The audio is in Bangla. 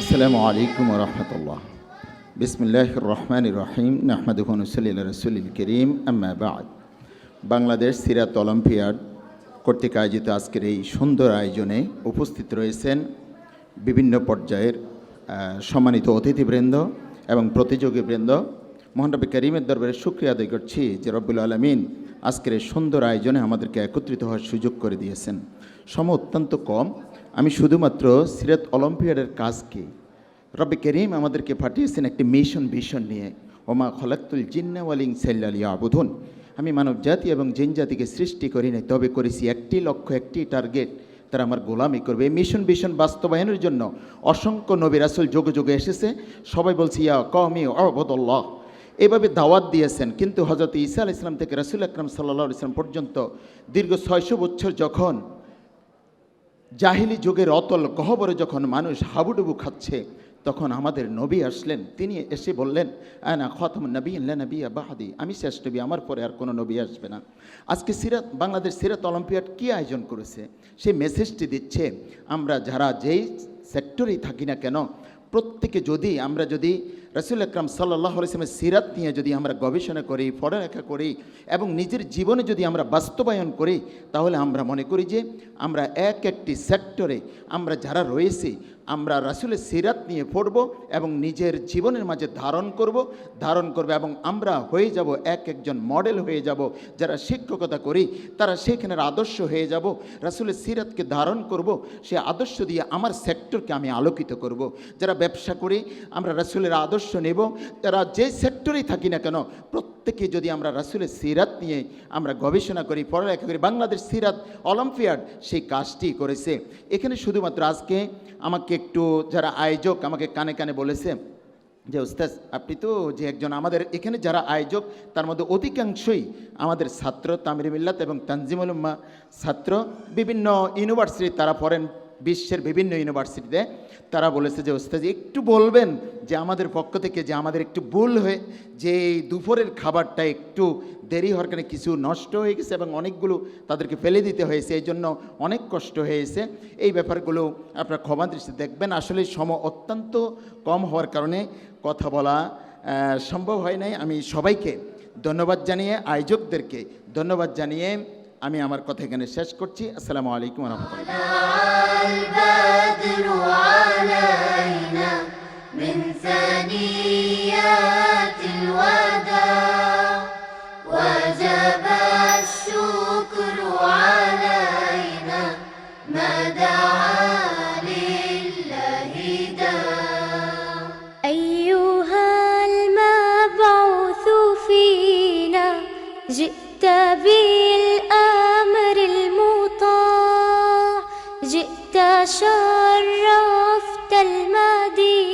আসসালামু আলাইকুম রহমতুল্লাহ বিসমিল্লাহ রহমান রহিম নাহমাদুল রসুলিল করিম আম্মা বাদ বাংলাদেশ সিরাত অলিম্পিয়াড কর্তৃক আয়োজিত আজকের এই সুন্দর আয়োজনে উপস্থিত রয়েছেন বিভিন্ন পর্যায়ের সম্মানিত অতিথিবৃন্দ এবং প্রতিযোগীবৃন্দ। মোহানরবী করিমের দরবারে শুক্রিয়া আদায় করছি যে রব্বুল আলমিন আজকের এই সুন্দর আয়োজনে আমাদেরকে একত্রিত হওয়ার সুযোগ করে দিয়েছেন। সময় অত্যন্ত কম। আমি শুধুমাত্র সিরাত অলিম্পিয়াডের কাজকে, রব্বে করিম আমাদেরকে পাঠিয়েছেন একটি মিশন ভিশন নিয়ে। ওমা খলাক্তুল জিন্নাওয়ালিং সাল্লালিয়া আবুধন আমি মানব জাতি এবং জিন জাতিকে সৃষ্টি করি নাই, তবে করেছি একটি লক্ষ্য, একটি টার্গেট। তারা আমার গোলামি করবে। এই মিশন ভিশন বাস্তবায়নের জন্য অসংখ্য নবী রাসুল যোগে যোগে এসেছে। সবাই বলছি, ইয়া কমি অবদল্লাহ এভাবে দাওয়াত দিয়েছেন। কিন্তু হজরত ঈসা আল ইসলাম থেকে রাসুল আকরাম সাল্লাহ ইসলাম পর্যন্ত দীর্ঘ ছয়শো বছর যখন জাহিলি যুগের অতল গহবরে যখন মানুষ হাবুডুবু খাচ্ছে, তখন আমাদের নবী আসলেন। তিনি এসে বললেন, আনা খতম নবী নবী বাহাদি আমি শেষ নবী, আমার পরে আর কোনো নবী আসবে না। আজকে সিরাত, বাংলাদেশ সিরাত অলিম্পিয়াড কী আয়োজন করেছে? সেই মেসেজটি দিচ্ছে, আমরা যারা যেই সেক্টরেই থাকি না কেন, প্রত্যেকে যদি, আমরা যদি রসুল আকরাম সাল্লাহ আলিয়ামের সিরাত নিয়ে যদি আমরা গবেষণা করি, পড়ালেখা করি এবং নিজের জীবনে যদি আমরা বাস্তবায়ন করি, তাহলে আমরা মনে করি যে আমরা এক একটি সেক্টরে আমরা যারা রয়েছি, আমরা রাসুলের সিরাত নিয়ে পড়ব এবং নিজের জীবনের মাঝে ধারণ করব ধারণ করব এবং আমরা হয়ে যাব এক একজন মডেল হয়ে যাব, যারা শিক্ষকতা করি, তারা সেখানের আদর্শ হয়ে যাব, রাসুলের সিরাতকে ধারণ করব, সে আদর্শ দিয়ে আমার সেক্টরকে আমি আলোকিত করব। যারা ব্যবসা করি, আমরা রাসুলের আদর্শ নেব যারা যে সেক্টরেই থাকি না কেন প্রত্যেকে যদি আমরা রাসুলের সিরাত নিয়ে আমরা গবেষণা করি, পড়ালেখা করি, বাংলাদেশ সিরাত অলিম্পিয়াড সেই কাজটি করেছে। এখানে শুধুমাত্র আজকে আমাকে একটু যারা আয়োজক আমাকে কানে কানে বলেছে যে ওস্তাজ আপনি তো যে একজন আমাদের, এখানে যারা আয়োজক, তার মধ্যে অধিকাংশই আমাদের ছাত্র তামির মিল্লাত এবং তানজিমুল উম্মা ছাত্র, বিভিন্ন ইউনিভার্সিটি তারা পড়েন। বিশ্বের বিভিন্ন ইউনিভার্সিটিতে তারা বলেছে যে ওস্তাজ একটু বলবেন যে আমাদের পক্ষ থেকে যে আমাদের একটু ভুল হয়ে, যে এই দুপুরের খাবারটা একটু দেরি হওয়ার কারণে কিছু নষ্ট হয়ে গেছে এবং অনেকগুলো তাদেরকে ফেলে দিতে হয়েছে, এই জন্য অনেক কষ্ট হয়েছে। এই ব্যাপারগুলো আপনারা ক্ষমা দৃষ্টি দেখবেন। আসলে সম অত্যন্ত কম হওয়ার কারণে কথা বলা সম্ভব হয় নাই। আমি সবাইকে ধন্যবাদ জানিয়ে, আয়োজকদেরকে ধন্যবাদ জানিয়ে আমি আমার কথা এখানে শেষ করছি। আসসালামু আলাইকুম রহমতুল্লাহ। البدر علينا من ثنيات الوداع. وجب الشكر علينا ما دعا لله داع. أيها المبعوث فينا جئت بالأمر المطاع. جئت تشرفت المدينة.